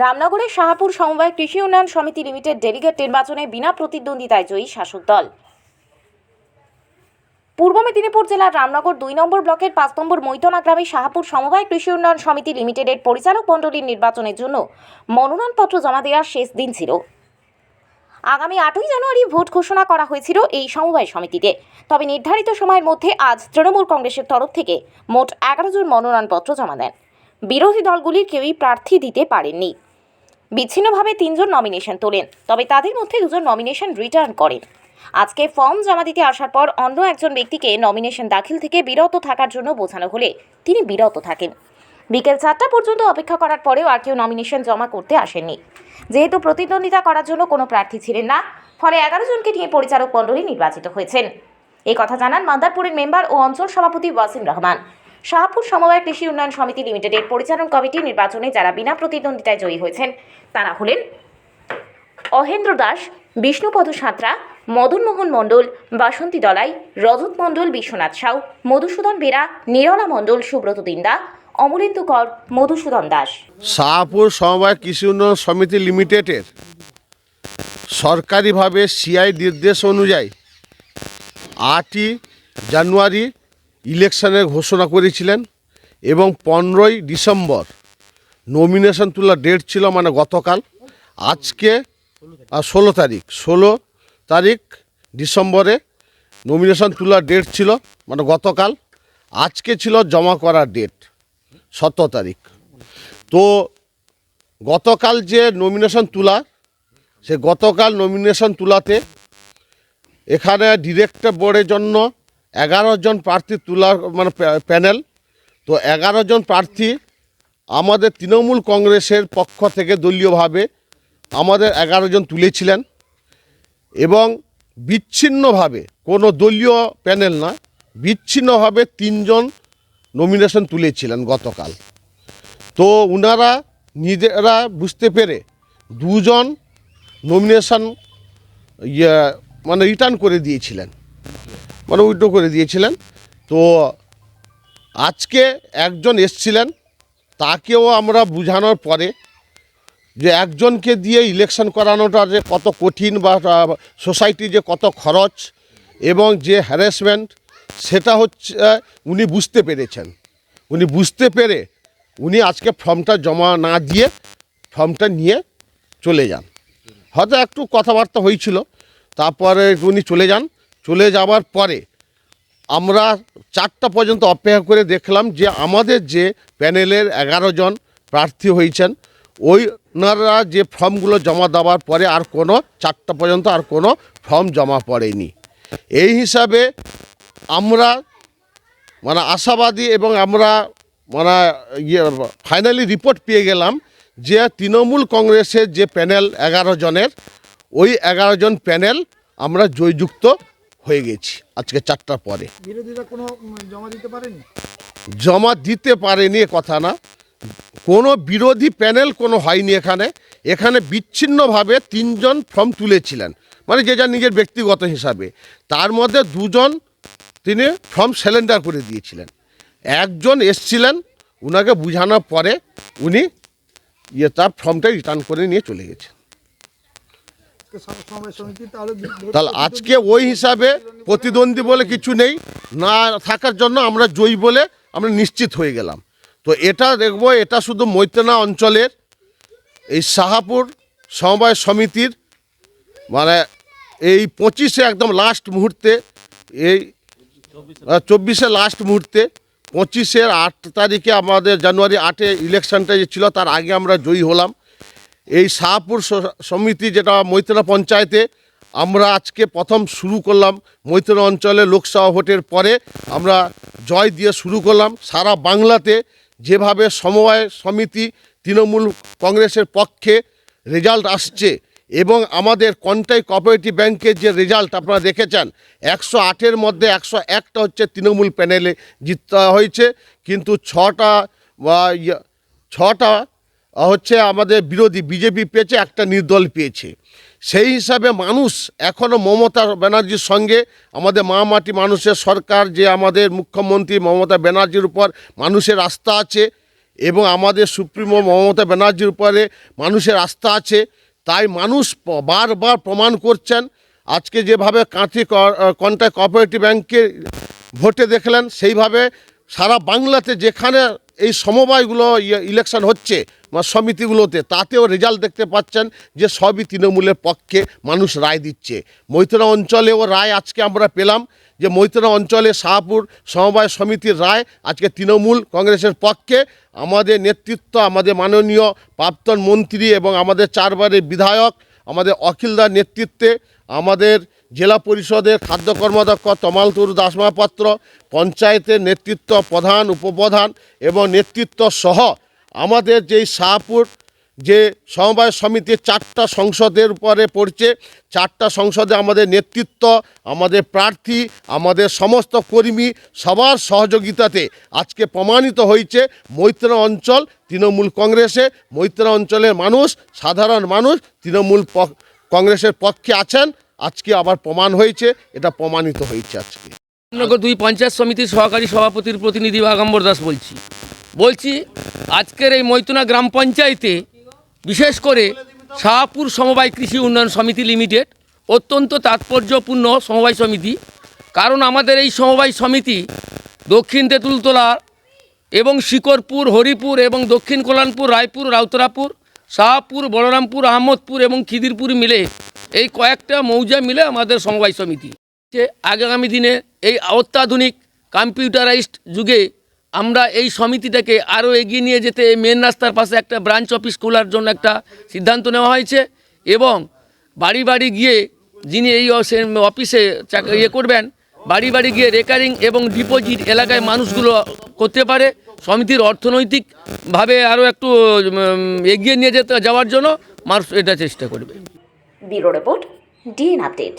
রামনগরের শাহাপুর সমবায় কৃষি উন্নয়ন সমিতি লিমিটেড ডেলিগেট নির্বাচনে বিনা প্রতিদ্বন্দ্বিতায় জয়ী শাসক দল। পূর্ব মেদিনীপুর জেলার রামনগর দুই নম্বর ব্লকের পাঁচ নম্বর মৈতনা গ্রামে শাহাপুর সমবায় কৃষি উন্নয়ন সমিতি লিমিটেডের পরিচালক মণ্ডলীর নির্বাচনের জন্য মনোনয়নপত্র জমা দেওয়ার শেষ দিন ছিল। আগামী আটই জানুয়ারি ভোট ঘোষণা করা হয়েছিল এই সমবায় সমিতিতে তবে নির্ধারিত সময়ের মধ্যে আজ তৃণমূল কংগ্রেসের তরফ থেকে মোট এগারো জন মনোনয়নপত্র জমা দেন। বিরোধী দলগুলির কেউই প্রার্থী দিতে পারেননি। বিচ্ছিন্নভাবে তিনজন নমিনেশন তোলেন, তবে তাদের মধ্যে দুজন নমিনেশন রিটার্ন করেন। আজকে ফর্ম জমা দিতে আসার পর অন্য একজন ব্যক্তিকে নমিনেশন দাখিল থেকে বিরত থাকার জন্য বোঝানো হলে তিনি বিরত থাকেন। বিকেল চারটা পর্যন্ত অপেক্ষা করার পরেও আর কেউ নমিনেশন জমা করতে আসেননি। যেহেতু প্রতিদ্বন্দ্বিতা করার জন্য কোনো প্রার্থী ছিলেন না, ফলে এগারো জনকে নিয়ে পরিচালক মণ্ডলী নির্বাচিত হয়েছেন। এই কথা জানান মান্দারপুরের মেম্বার ও অঞ্চল সভাপতি ওয়াসিম রহমান। শাহপুর সমবায় কৃষি উন্নয়ন সমিতি লিমিটেডের পরিচালন কমিটি নির্বাচনে যারা বিনা প্রতিদ্বন্দ্বিতায় জয়ী হয়েছেন, তারা হলেন অহেন্দ্র দাস, বিষ্ণুপদ সাঁতরা, মদনমোহন মণ্ডল, বাসন্তী দলাই, রজত মণ্ডল, বিশ্বনাথ সাউ, মধুসূদন বেরা, নিরলা মণ্ডল, সুব্রত দিন্দা অমরেন্দু কর, মধুসূদন দাস। শাহপুর সমবায় কৃষি উন্নয়ন সমিতি লিমিটেডের সরকারিভাবে সিআই নির্দেশ অনুযায়ী আটই জানুয়ারি ইলেকশনের ঘোষণা করেছিলেন এবং পনেরোই ডিসেম্বর নমিনেশন তোলার ডেট ছিল মানে গতকাল। আজকে ষোলো তারিখ। ষোলো তারিখ ডিসেম্বরে নমিনেশন তোলার ডেট ছিল মানে গতকাল। আজকে ছিল জমা করার ডেট সতেরো তারিখ। তো গতকাল যে নমিনেশন তোলা, সে গতকাল নমিনেশন তোলাতে এখানে ডিরেক্টর বোর্ডের জন্য এগারো জন প্রার্থী তোলার মানে প্যানেল। তো এগারো জন প্রার্থী আমাদের তৃণমূল কংগ্রেসের পক্ষ থেকে দলীয়ভাবে আমাদের এগারো জন তুলেছিলেন। এবং বিচ্ছিন্নভাবে, কোনো দলীয় প্যানেল না, বিচ্ছিন্নভাবে তিনজন নমিনেশন তুলেছিলেন গতকাল। তো ওনারা নিজেরা বুঝতে পেরে দুজন নমিনেশন ইয়ে মানে রিটার্ন করে দিয়েছিলেন। মানে উইথড্র করে দিয়েছিলেন। তো আজকে একজন এসছিলেন, তাকেও আমরা বোঝানোর পরে যে একজনকে দিয়ে ইলেকশন করানোটা যে কত কঠিন বা সোসাইটি যে কত খরচ এবং যে হ্যারাসমেন্ট সেটা হচ্ছে উনি বুঝতে পেরেছেন। উনি বুঝতে পেরে উনি আজকে ফর্মটা জমা না দিয়ে ফর্মটা নিয়ে চলে যান। হয়তো একটু কথাবার্তা হয়েছিল, তারপরে উনি চলে যান। চলে যাওয়ার পরে আমরা চারটা পর্যন্ত অপেক্ষা করে দেখলাম যে আমাদের যে প্যানেলের এগারো জন প্রার্থী হয়েছেন ওই ওনারা যে ফর্মগুলো জমা দেওয়ার পরে আর কোনো চারটা পর্যন্ত আর কোনো ফর্ম জমা পড়েনি। এই হিসাবে আমরা মানে আশাবাদী এবং আমরা মানে ইয়ে ফাইনালি রিপোর্ট পেয়ে গেলাম যে তৃণমূল কংগ্রেসের যে প্যানেল এগারো জনের, ওই এগারো জন প্যানেল আমরা জয়যুক্ত হয়ে গেছি আজকে চারটার পরে। বিরোধীরা কোনো জমা দিতে পারেনি? জমা দিতে পারেনি কথা না। কোনো বিরোধী প্যানেল কোনো হয়নি এখানে। এখানে বিচ্ছিন্নভাবে তিনজন ফর্ম তুলেছিলেন। মানে যে যা নিজের ব্যক্তিগত হিসাবে। তার মধ্যে দুজন তিনি ফর্ম সিলিন্ডার করে দিয়েছিলেন। একজন এসছিলেন ওনাকে বোঝানোর পরে উনি ইয়ে তার ফর্মটা রিটার্ন করে নিয়ে চলে গেছেন আজকে সম- সমবায় সমিতি তাহলে আজকে ওই হিসাবে প্রতিদ্বন্দ্বী বলে কিছু নেই। না থাকার জন্য আমরা জয়ী বলে আমরা নিশ্চিত হয়ে গেলাম। তো এটা দেখব এটা শুধু মৈতনা অঞ্চলের এই শাহাপুর সমবায় সমিতির মানে এই পঁচিশে একদম লাস্ট মুহূর্তে এই চব্বিশে লাস্ট মুহূর্তে পঁচিশের আট তারিখে আমাদের জানুয়ারি আটে ইলেকশনটা যে ছিল তার আগে আমরা জয়ী হলাম। এই শাহপুর সমিতি যেটা মৈত্রা পঞ্চায়েতে, আমরা আজকে প্রথম শুরু করলাম মৈত্র অঞ্চলে লোকসভা ভোটের পরে আমরা জয় দিয়ে শুরু করলাম। সারা বাংলাতে যেভাবে সমবায় সমিতি তৃণমূল কংগ্রেসের পক্ষে রেজাল্ট আসছে এবং আমাদের কন্টাই কোঅপারেটিভ ব্যাংকের যে রেজাল্ট আপনারা দেখেছেন, একশো আটের মধ্যে একশো একটা হচ্ছে তৃণমূল প্যানেলে জিততে হয়েছে। কিন্তু ছটা বা ছটা হচ্ছে আমাদের বিরোধী বিজেপি পেয়েছে, একটা নির্দল পেয়েছে। সেই হিসাবে মানুষ এখনও মমতা ব্যানার্জির সঙ্গে, আমাদের মা মাটি মানুষের সরকার, যে আমাদের মুখ্যমন্ত্রী মমতা ব্যানার্জির উপর মানুষের আস্থা আছে, এবং আমাদের সুপ্রিমো মমতা ব্যানার্জির উপরে মানুষের আস্থা আছে, তাই মানুষ বারবার প্রমাণ করছেন। আজকে যেভাবে কাঁথি কন্ট্যাক্ট কোঅপারেটিভ ব্যাংকে ভোটে দেখলেন, সেইভাবে সারা বাংলাতে যেখানে এই সমবায়গুলো ইয়ে- ইলেকশন হচ্ছে বা সমিতিগুলোতে তাতেও রেজাল্ট দেখতে পাচ্ছেন যে সবই তৃণমূলের পক্ষে মানুষ রায় দিচ্ছে। মৈত্রা অঞ্চলেও রায় আজকে আমরা পেলাম যে মৈত্রা অঞ্চলে শাহপুর সমবায় সমিতির রায় আজকে তৃণমূল কংগ্রেসের পক্ষে। আমাদের নেতৃত্ব, আমাদের মাননীয় প্রাক্তন মন্ত্রী এবং আমাদের চারবারের বিধায়ক, আমাদের অখিলদার নেতৃত্বে, আমাদের জেলা পরিষদের খাদ্য কর্মদক্ষ তমালতুর দাসমাপাত্র পঞ্চায়েতের নেতৃত্ব প্রধান, উপপ্রধান এবং নেতৃত্ব সহ আমাদের যেই শাহপুর, যে সমবায় সমিতির চারটা সংসদের উপরে পড়ছে, চারটা সংসদে আমাদের নেতৃত্ব, আমাদের প্রার্থী, আমাদের সমস্ত কর্মী সবার সহযোগিতাতে আজকে প্রমাণিত হয়েছে, মৈত্র অঞ্চল তৃণমূল কংগ্রেসে, মৈত্রা অঞ্চলের মানুষ, সাধারণ মানুষ তৃণমূল কংগ্রেসের পক্ষে আছেন, আজকে আবার প্রমাণ হয়েছে, এটা প্রমাণিত হয়েছে আজকে। দুই পঞ্চায়েত সমিতির সহকারী সভাপতির প্রতিনিধি বাগাম্বর দাস বলছি। বলছি, আজকের এই মৈতনা গ্রাম পঞ্চায়েতে বিশেষ করে শাহপুর সমবায় কৃষি উন্নয়ন সমিতি লিমিটেড অত্যন্ত তাৎপর্যপূর্ণ সমবায় সমিতি। কারণ আমাদের এই সমবায় সমিতি দক্ষিণ তেঁতুলতলা এবং শিকরপুর হরিপুর এবং দক্ষিণ কল্যাণপুর, রায়পুর, রাউতরাপুর, শাহপুর, বলরামপুর, আহমদপুর এবং খিদিরপুর মিলে এই কয়েকটা মৌজা মিলে আমাদের সমবায় সমিতি। আগামী দিনে এই অত্যাধুনিক কম্পিউটারাইজড যুগে আমরা এই সমিতিটাকে আরও এগিয়ে নিয়ে যেতে মেন রাস্তার পাশে একটা ব্রাঞ্চ অফিস খোলার জন্য একটা সিদ্ধান্ত নেওয়া হয়েছে এবং বাড়ি বাড়ি গিয়ে যিনি এই অফিসে ইয়ে করবেন, বাড়ি বাড়ি গিয়ে রেকারিং এবং ডিপোজিট এলাকায় মানুষগুলো করতে পারে। সমিতির অর্থনৈতিকভাবে আরও একটু এগিয়ে নিয়ে যেতে যাওয়ার জন্য মানুষ এটা চেষ্টা করবে। Bureau report DN update